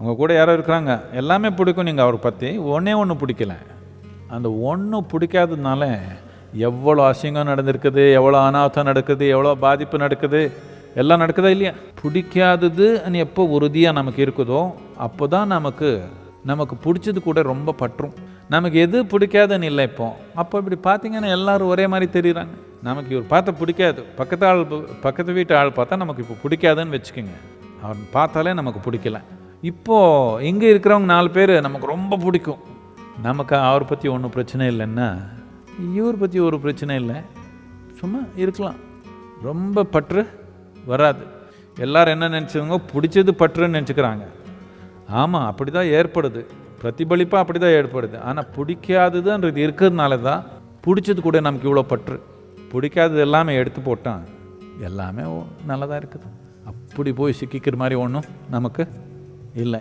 உங்கள் கூட யாரோ இருக்கிறாங்க. எல்லாமே பிடிக்கும் நீங்கள் அவரை பற்றி ஒன்றே ஒன்று பிடிக்கல. அந்த ஒன்று பிடிக்காததுனால எவ்வளோ அசிங்கம் நடந்திருக்குது எவ்வளோ அனாதம் நடக்குது எவ்வளோ பாதிப்பு நடக்குது எல்லாம் நடக்குதா இல்லையா? பிடிக்காதது எப்போ உறுதியாக நமக்கு இருக்குதோ அப்போ தான் நமக்கு நமக்கு பிடிச்சது கூட ரொம்ப பற்றும். நமக்கு எது பிடிக்காதுன்னு இல்லை இப்போ. அப்போ இப்படி பார்த்தீங்கன்னா எல்லோரும் ஒரே மாதிரி தெரியுறாங்க. நமக்கு இவர் பார்த்தா பிடிக்காது. பக்கத்து ஆள் பக்கத்து வீட்டு ஆள் பார்த்தா நமக்கு இப்போ பிடிக்காதுன்னு வச்சுக்கோங்க. அவர் பார்த்தாலே நமக்கு பிடிக்கல. இப்போது இங்கே இருக்கிறவங்க நாலு பேர் நமக்கு ரொம்ப பிடிக்கும். நமக்கு அவரை பற்றி ஒன்றும் பிரச்சனை இல்லைன்னா இவர் பற்றி ஒரு பிரச்சனை இல்லை. சும்மா இருக்கலாம். ரொம்ப பற்று வராது. எல்லாரும் என்ன நினச்சவங்க? பிடிச்சது பற்றுன்னு நினச்சிக்கிறாங்க. ஆமாம் அப்படி தான் ஏற்படுது. பிரதிபலிப்பாக அப்படி தான் ஏற்படுது. ஆனால் பிடிக்காததுன்றது இருக்கிறதுனால தான் பிடிச்சது கூட நமக்கு இவ்வளோ பற்று. பிடிக்காதது எல்லாமே எடுத்து போட்டான். எல்லாமே நல்லதாக இருக்குது. அப்படி போய் சிக்கிக்கிற மாதிரி ஒன்றும் நமக்கு இல்லை.